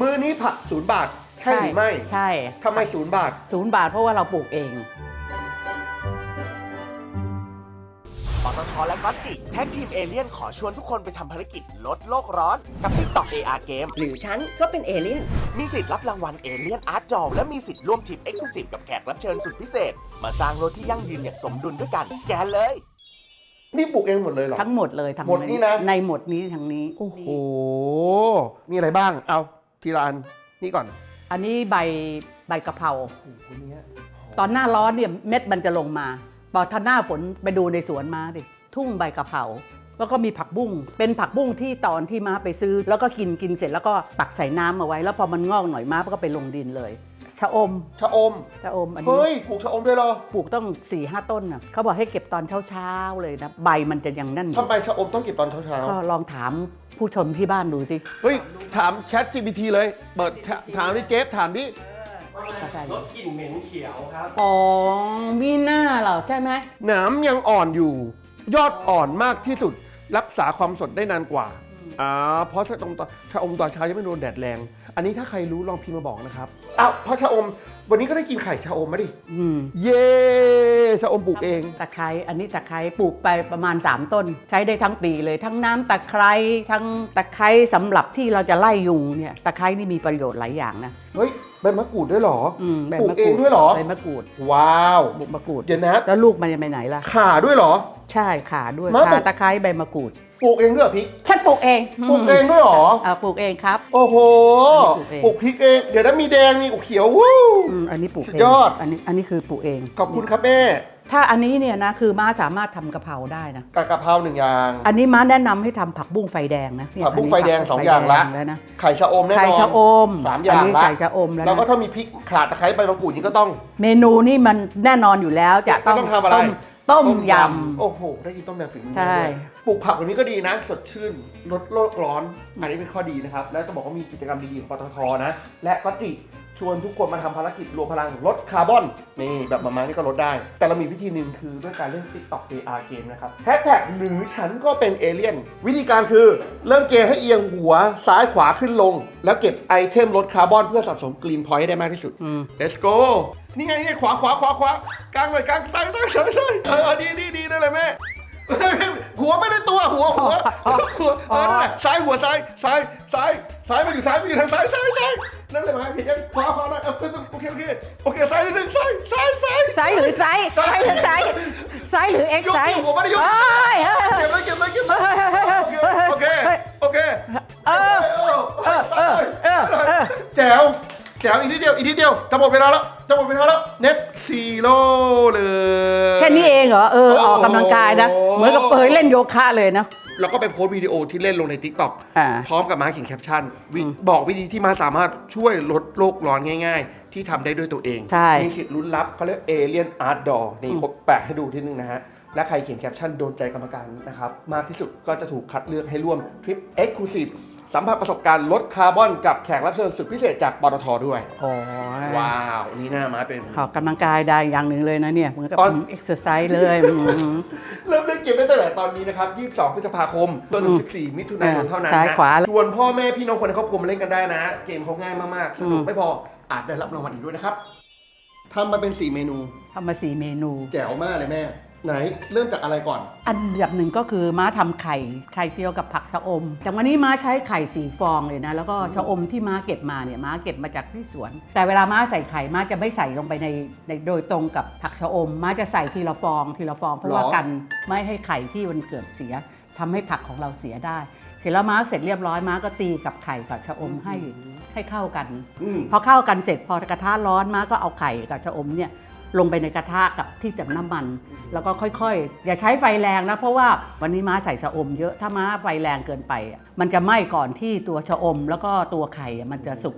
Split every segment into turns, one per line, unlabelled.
มือนี้ผักศูนย์บาทใช่หรือไม่
ใช่
ทำไมศูนย์บาท
ศูนย์บาทเพราะว่าเราปลูกเอง
ปตทและก๊อตจิแท็กทีมเอเลี่ยนขอชวนทุกคนไปทำภารกิจลดโลกร้อนกับ TikTok AR Game
หรือฉันก็เป็นเอเลี่ยน
มีสิทธิ์รับรางวัลเอเลี่ยนอาร์ตจอและมีสิทธิ์ร่วมทริปเอ็กซ์คลูซีฟกับแขกรับเชิญสุดพิเศษ มาสร้างโลกที่ยั่งยืนอย่างสมดุลด้วยกันสแกนเลย
นี่ปลูกเองหมดเลยเหรอ
ทั้งหมดเลยทั้ง
หมดนี่นะ
ในหมดนี้ทั้งนี้
โอ้โห มีอะไรบ้าง เอา ทีละอันนี่ก่อน
อันนี้ใบใบกะเพรา
โอ้โหเนี้ย
ตอนหน้าร้อนเนี่ยเม็ดมันจะลงมาพอถ้าหน้าฝนไปดูในสวนมาดิทุ่งใบกะเพราแล้วก็มีผักบุ้งเป็นผักบุ้งที่ตอนที่ม้าไปซื้อ แล้วก็กินกินเสร็จแล้วก็ตักใส่น้ำเอาไว้ แล้วพอมันงอกหน่อยม้าก็ไปลงดินเลย ชะอม
ชะอม
ชะอมอันนี้
เฮ้ย ปลูกชะอมด้วยเหรอ
ปลูกต้อง4ี่ห้าต้นน่ะเขาบอกให้เก็บตอนเช้าๆเลยนะใบมันจะยังนั่นอยู่
ทำไมชะอมต้องเก็บตอนเช้า
ก็ลองถามผู้ชมที่บ้านดูสิ
ๆเฮ้ย ถาม Chat GPT เลย เปิดถถามดิเจฟถามดิ
กาแฟ
ลดกลิ่นเหม็นเขียวครับ
อ๋อมีหน้าเหรอใช่ไหม
หนามยังอ่อนอยู่ ยอดอ่อนมากที่สุด รักษาความสดได้นานกว่าอ่าเพราะชะอมตอนชะอมตอนเช้ายังไม่โดนแดดแรง อันนี้ถ้าใครรู้ลองพิมพ์มาบอกนะครับอ้าวเพราะชะอม วันนี้ก็ได้กินไข่ชะอมมาดิ
อืม
เย้ชะอมปลูกเอง
ตะไคร้อันนี้ตะไคร้ปลูกไปประมาณ 3 ต้น ใช้ได้ทั้งปีเลย ทั้งน้ำตะไคร้ทั้งตะไคร้สำหรับที่เราจะไล่ยุงเนี่ยตะไคร้นี่มีประโยชน์หลายอย่างนะ
เฮ้ยใบมะกรูดด้วยเหรอ
อืมใบ
ปลูก
มะ
เองด้วยเหรอ
ใบมะกรูด
ว้าว
ปลูกมะกรูด
เดี๋ยวนะ
แล้วลูกมันจะไปไหนล่ะ
ข่าด้วยเหรอ
ใช่ขาด้วย
มะปลู
ขากตะไคร้ใบมะกรูด
ปลูกเองด้วยเหรอพริก
ฉันปลูกเอง
ปลูกเองด้วยเหรอ
อ่าปลูกเองครับ
โอ้โห
ปลูกเอง
ปลูกพริกเอง เดี๋ยวนั้นมีแดงมีเขียววู้
อืมอันนี้ปลูก
สุ
เอ
ด
ง
ยอด
อันนี้อันนี้คือปลูกเอง
ขอบคุณครับแม่
ถ้าอันนี้เนี่ยนะคือม้าสามารถทำกะเพราได้นะ
กะกะเพราหนึ่งอย่าง
อันนี้ม้าแนะนำให้ทำผักบุ้งไฟแดงนะเนี่ย
ผักบุ้ง
นนี้
ไฟแดง
ผัก
สองอย่างละ
ไฟแดแล้วนะ
ไข่ชะอมแน่นอน
ไข่ชะอม
สามอย่าง
นนี้
ละ
ไข่ชะอมแล้ว
แล้วก็
นะ
ถ้ามีพริกข่าตะไคร้ใบมะกรูดนี่ก็ต้อง
เมนูนี่มันแน่นอนอยู่แล้วจะต้อง
ไม่ต้องทำอะไร
ต้มต้มย
โอ้โห ได้กินต้มยำฝีมือ
ใช่
ด้วยปลูกผักแบบนี้ก็ดีนะ สดชื่น ลดโลกร้อน อันนี้เป็นข้อดีนะครับ และต้องบอกว่ามีกิจกรรมดีๆของปตทนะ และก็จิ ชวนทุกคนมาทำภารกิจรวมพลังลดคาร์บอนนี่แบบมามานี่ก็ลดได้ แต่เรามีวิธีหนึ่งคือด้วยการเล่น TikTok AR เกมนะครับแฮชแท็กหรือฉันก็เป็นเอเลี่ยน วิธีการคือเริ่มเกมให้เอียงหัวซ้ายขวาขึ้นลง แล้วเก็บไอเทมลดคาร์บอนเพื่อสะสมกรีนพอยต์ให้ได้มากที่สุดำ
อืม
let's go นี่ไงนี่ไงขวาขวาขวาขวากลางเลยกลางใต้ใต้ใช่ใช่เออเออดีดีดีนั่นแหละแม่หัวไม่ได้ตัวหัวหัวหัวเออนั่นแหละซ้ายหัวซ้ายซ้ายซ้ายซ้ายมาอยู่ซ้ายมาอยู่ทางซ้ายซ้ายซ้าย นั่นเลยมาผิดยังขวาขวาหน่อยเออโอเคโอเคโอเคซ้ายนิดนึงซ้ายซ้ายซ้าย
ไซส์หรือไซส์ไซส์หรือไซส์ไซส์หรือเอ็ก
ยก
ไซ
นิ้
ส์
วผมไม่ได้ยก
เอ้ยเอ้ย
เก็บเลยเก็บเลยเก็บเลยโอเคโอเค
เออ
เออเออ
เออเออ
แจ๋วแจ๋วอีกนิดเดียวอีกนิดเดียวจะหมดเวลาแล้วจะหมดเวลาแล้วเน็ต ซีโร่เลย
แค่นี้เองเหรอ เออ ออกกำลังกายนะ
โอ้โห
เหมือนกับเปยเล่นโยคะเลยนะ
แล้วก็ไปโพสต์วิดีโอที่เล่นลงใน Tik t o อก
อ่า
พร้อมกับมาเขียนแคปชั่นวิ
อืม
บอกวิธีที่มาสามารถช่วยลดโลกร้อนง่ายๆ ที่ทำได้ด้วยตัวเอง
ใช่
มีสิทธิ์ลุ้นรับเขาเรียกเอเลียนอาร์ตดอนี่
อืม
ผมแปะให้ดูทีนึงนะฮะ และใครเขียนแคปชั่นโดนใจกรรมการนะครับ มากที่สุดก็จะถูกคัดเลือกให้ร่วมทริป Exclusive สัมผัสประสบการณ์ลดคาร์บอนกับแขกรับเชิญสุดพิเศษจากปตทด้วย
โอ้ย
ว้าวนี่หน้ามาเป็น
ออกกำลังกายได้อย่างหนึ่งเลยนะเนี่ยเหมือนกับ
ตอน
เอ็กซ์ไซส์เลยอืม
เริ่มเล่นเกมได้ตั้งแต่ตอนนี้นะครับ 22 พฤษภาคมจนถึง14 มิถุนายนเท่านั้น
ซ้าย
นะ
ขวา
ชวนพ่อแม่พี่น้องคนในครอบครัวมาเล่นกันได้นะ เกมเขาง่ายมากๆ สนุก
อืม
ไม่พออาจได้รับรางวัลอีกด้วยนะครับทำมาเป็น 4 เมนู
ทำมาสี่เมนู
แจ๋วมากเลยแม่ ไหนเริ่มจากอะไรก่อน
อันดับหนึ่งก็คือม้าทำไข่ไข่เจียวกับผักชะอมจากวันนี้ม้าใช้ไข่สีฟองเลยนะ แล้วก็ชะอมที่ม้าเก็บมาเนี่ยม้าเก็บมาจากที่สวน แต่เวลาม้าใส่ไข่ม้าจะไม่ใส่ลงไปในในโดยตรงกับผักชะอม ม้าจะใส่ทีละฟองทีละฟองเพราะว่า
หรอ
กันไม่ให้ไข่ที่มันเกิดเสียทำให้ผักของเราเสียได้ เสร็จแล้วม้าเสร็จเรียบร้อยม้าก็ตีกับไข่กับชะอมให้ให้เข้ากัน
อืม
พอเข้ากันเสร็จพอกระทะร้อนม้าก็เอาไข่กับชะอมเนี่ย ลงไปในกระทะกับที่จับน้ำมัน แล้วก็ค่อยๆ อย่าใช้ไฟแรงนะ เพราะว่าวันนี้ม้าใส่ชะอมเยอะถ้าม้าไฟแรงเกินไปอะมันจะไหม้ก่อนที่ตัวชะอม แล้วก็ตัวไข่อะมันจะสุก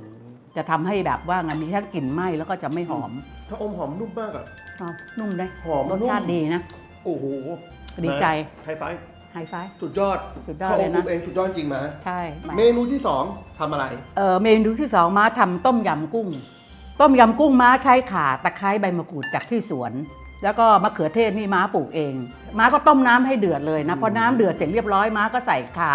จะทำให้แบบว่างันมีทั้งกลิ่นไหม้แล้วก็จะไม่หอม
ถ้าอมหอมนุ่มมากอะ
เอานุ่มได้
หอม
รสชาติ
นุ่ม
ดีนะ
โอ้โห
ดีใจ
ไฮไฟว์
ไฮไฟว์
สุดยอด
สุดยอด
ถ้าอ
เล
ม
ย
ปรุ
นะ
งเองสุดยอดจริงมา
ใช่
เมนูที่สองทำอะไร
เออเมนูที่สองม้าทำต้มยำกุ้ง ต้มยำกุ้งม้าใช้ข่าตะไคร้ใบมะกรูดจากที่สวน แล้วก็มะเขือเทศนี่ม้าปลูกเอง ม้าก็ต้มน้ำให้เดือดเลยนะพอน้ำเดือดเสร็จเรียบร้อยม้าก็ใส่ข่า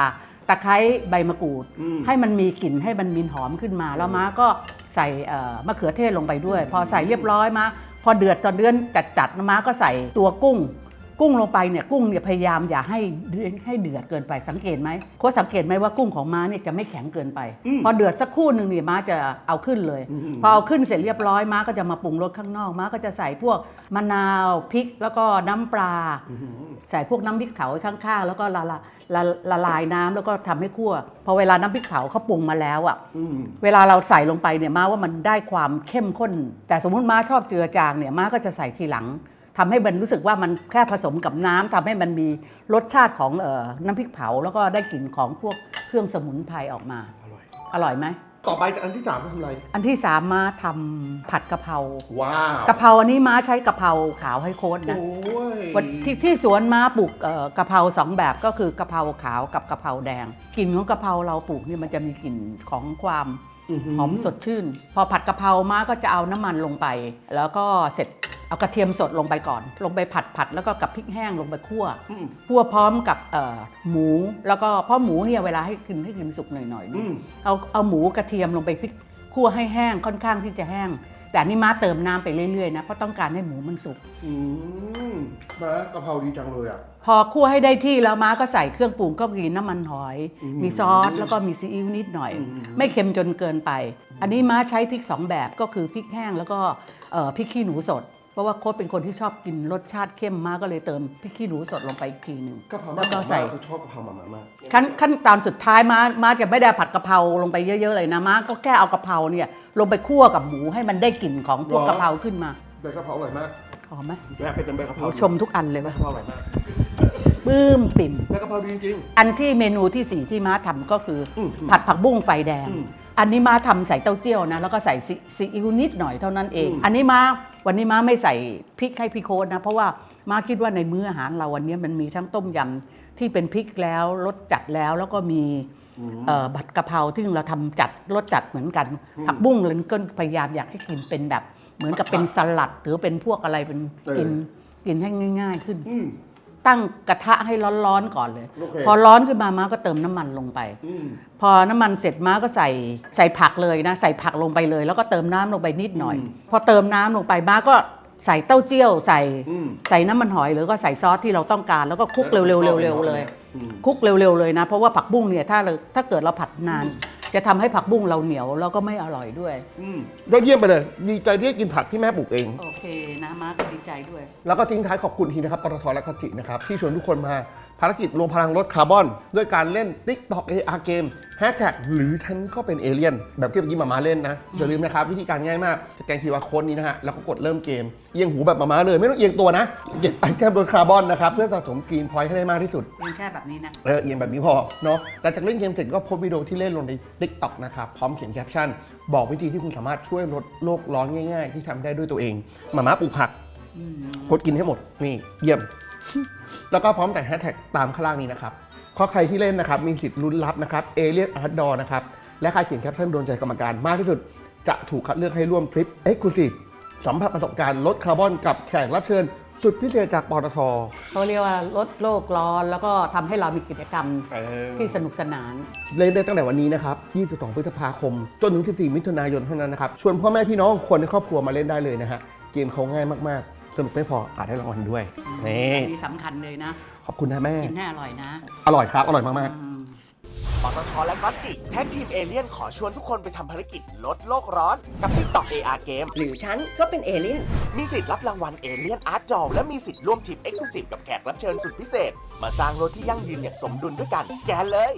ตะไคร้ใบมะกรูด
อืม
ให้มันมีกลิ่นให้มันมีหอมขึ้นมา แล้วม้าก็ใส่เอ่อมะเขือเทศลงไปด้วย พอใส่เรียบร้อยม้าพอเดือดตอนเดือนจัดๆนะม้าก็ใส่ตัวกุ้ง กุ้งลงไปเนี่ยกุ้งเนี่ยพยายามอย่าให้เดือดให้เดือดเกินไปสังเกตไหมโค้ชสังเกตไหมว่ากุ้งของม้าเนี่ยจะไม่แข็งเกินไป พอเดือดสักครู่หนึ่งเนี่ยม้าจะเอาขึ้นเลย พอเอาขึ้นเสร็จเรียบร้อยม้าก็จะมาปรุงรสข้างนอกม้าก็จะใส่พวกมะนาวพริกแล้วก็น้ำปลาใส่พวกน้ำพริกเผาไว้ข้างๆ แล้วก็ละละละละลายน้ำแล้วก็ทำให้คั่วพอเวลาน้ำพริกเผาเขาปรุงมาแล้วอะ
อืม
เวลาเราใส่ลงไปเนี่ยม้าว่ามันได้ความเข้มข้น แต่สมมติม้าชอบเจือจางเนี่ยม้าก็จะใส่ทีหลัง ทำให้มันรู้สึกว่ามันแค่ผสมกับน้ำทำให้มันมีรสชาติของเอ่อน้ำพริกเผา แล้วก็ได้กลิ่นของพวกเครื่องสมุนไพรออกมา
อร่อย
อร่อยไหม
ต่อไปจากอันที่สามก็ทำอะไร
อันที่สามม้าทำผัดกะเพรา
ว้าว
กะเพราอันนี้ม้าใช้กะเพราขาวให้โค้ดนะ
โอ้ย
วันที่ที่สวนม้าปลูกเอ่อกะเพราสองแบบก็คือกะเพราขาวกับกะเพราแดง กลิ่นของกะเพราเราปลูกนี่มันจะมีกลิ่นของความ
อื้อหือ
หอมสดชื่น พอผัดกะเพราม้าก็จะเอาน้ำมันลงไป แล้วก็เสร็จ เอากระเทียมสดลงไปก่อน ลงไปผัดผัดแล้วก็กับพริกแห้งลงไปคั่ว
อืม
คั่วพร้อมกับเอ่อหมู แล้วก็เพราะหมูเนี่ยเวลาให้กินให้กินสุกหน่อยๆ
อื
เนี่ย
ม
เอาเอาหมูกระเทียมลงไปพริกคั่วให้แห้งค่อนข้างที่จะแห้ง แต่อันนี่ม้าเติมน้ำไปเรื่อยๆนะเพราะต้องการให้หมูมันสุก
อืมมากะเพราดีจังเลยอะ
พอคั่วให้ได้ที่แล้วม้าก็ใส่เครื่องปรุงก็มีน้ำมันหอย
อืม
มีซอสแล้วก็มีซีอิ๊วนิดหน่อย
อืม
ไม่เค็มจนเกินไป อันนี้ม้าใช้พริกสองแบบก็คือพริกแห้งแล้วก็เอ่อพริกขี้หนูสด เพราะว่าโค้ดเป็นคนที่ชอบกินรสชาติเข้มม้าก็เลยเติมพริกขี้หนูสดลงไปอีกทีหนึ่ง
กะเพรา
แล้วก็ใส่
คือชอบกะเพราหมาม่ามาก
ขั้นขั้นตอนสุดท้ายม้าม้าจะไม่ได้ผัดกะเพราลงไปเยอะๆเลยนะม้าก็แค่เอากะเพราเนี่ยลงไปคั่วกับหมูให้มันได้กลิ่นของพวก
หรอ
กะเพราขึ้นมา
ใบกะเพราอร่อยมาก
หอมไหม
แยกไปเป็นใบกะเพ
โอ้
รา
ชมทุกอันเลย
ใบ
ว่ะ
กะเพราอร่อยมาก
ปลื้มปิ่ม
ใบกะเพราดีจริง
อันที่เมนูที่สี่ที่ม้าทำก็คืออ
ม
ผัดผักบุ้งไฟแดง
อืม
อันนี้ม้าทำใส่เต้าเจี้ยวนะ แล้วก็ใส่ซีซีอิ๊วนิดหน่อยเท่านั้นเอง
อืม
อันนี้ม้าวันนี้ม้าไม่ใส่พริกให้พี่โค้ดนะ เพราะว่าม้าคิดว่าในมื้ออาหารเราวันนี้มันมีทั้งต้มยำที่เป็นพริกแล้วรสจัดแล้วแล้วก็มีเอ่อผัดกะเพราที่เราทำจัดรสจัดเหมือนกันผักบุ้งเลนก็พยายามอยากให้กินเป็นแบบ เหมือนกับเป็นสลัดหรือเป็นพวกอะไรเป็นกินกินให้ง่าย ๆ ขึ้น
ๆอืม
ตั้งกระทะให้ร้อนๆก่อนเลย
โอเค
พอร้อนขึ้นมาม้าก็เติมน้ำมันลงไป
อืม
พอน้ำมันเสร็จม้าก็ใส่ใส่ผักเลยนะ ใส่ผักลงไปเลย แล้วก็เติมน้ำลงไปนิดหน่อย
อืม
พอเติมน้ำลงไปม้าก็ ใส่เต้าเจี้ยวใส่
อืม
ใส่น้ำมันหอยหรือก็ใส่ซอสที่เราต้องการ แล้วก็คลุกเร็วๆเร็วๆเลย
อืม
คลุกเร็วๆเลยนะ เพราะว่าผักบุ้งเนี่ยถ้าเราถ้าเกิดเราผัดนาน จะทำให้ผักบุ้งเราเหนียวแล้วก็ไม่อร่อยด้วย
อืมยอดเยี่ยมไปเลยดีใจที่ได้กินผักที่แม่ปลูกเอง
โอเคนะม้าก็ดีใจด้วย
แล้วก็ทิ้งท้ายขอบคุณทีนะครับปตทและคจินะครับ ที่ชวนทุกคนมา ภารกิจรวมพลังลดคาร์บอน ด้วยการเล่น TikTok AR เกมแฮชแท็กหรือฉันก็เป็นเอเลี่ยน แบบที่เมื่อกี้มามาเล่นนะ อย่าลืมนะครับ วิธีการง่ายมากสแกน QR Code นี้นะฮะ แล้วก็กดเริ่มเกม เอียงหูแบบมามาเลย ไม่ต้องเอียงตัวนะเก็บไอเทมลดคาร์บอนนะครับ เพื่อสะสมกรีนพอยต์ให้ได้มากที่สุด
เป็นแค่แบบนี้นะ
เออเอียงแบบนี้พอเนาะหลังจากเล่นเกมเสร็จก็โพสต์วิดีโอที่เล่นลงใน TikTok นะครับพร้อมเขียนแคปชั่นบอกวิธีที่คุณสามารถช่วยลดโลกร้อนง่าย ๆ ที่ทำได้ด้วยตัวเองมาม่าปลูกผัก
อืม
กดกินให้หมดนี่เยี่ยม แล้วก็พร้อมแต่งแฮชแท็กตามข้างล่างนี้นะครับข้อใครที่เล่นนะครับ มีสิทธิ์ลุ้นรับนะครับเอเลียนอาร์ดอนะครับ และใครเขียนแคปชั่นโดนใจกรรมการมากที่สุด จะถูกคัดเลือกให้ร่วมทริปเอ็กซ์คลูซีฟสัมผัสประสบการณ์ลดคาร์บอนกับแขกรับเชิญ สุดพิเศษจากปตท
เขาเรียกว่าลดโลกร้อนแล้วก็ทำให้เรามีกิจกรรมที่สนุกสนาน
เล่นได้ตั้งแต่วันนี้นะครับ 22 พฤษภาคม จนถึง 14 มิถุนายนเท่านั้นนะครับ ชวนพ่อแม่พี่น้องคนในครอบครัวมาเล่นได้เลยนะฮะ เกมเขาง่ายมากๆ สนุกไม่พออาจได้รางวัลด้วยนี่
นี่สำคัญเลยนะ
ขอบคุณนะแม่
กินให้อร่อยนะ
อร่อยครับ อร่อยมาก
อืม
ปตทและก็จิแท็กทีมเอเลี่ยนขอชวนทุกคนไปทำภารกิจลดโลกร้อนกับ TikTok AR เกม
หรือฉันก็เป็นเอเลี่ยน
มีสิทธิ์รับรางวัลเอเลี่ยนอาร์ตจอและมีสิทธิ์ร่วมทริปเอ็กซ์คลูซีฟกับแขกรับเชิญสุดพิเศษ มาสร้างโลกที่ยั่งยืนอย่างสมดุลด้วยกัน สแกนเลย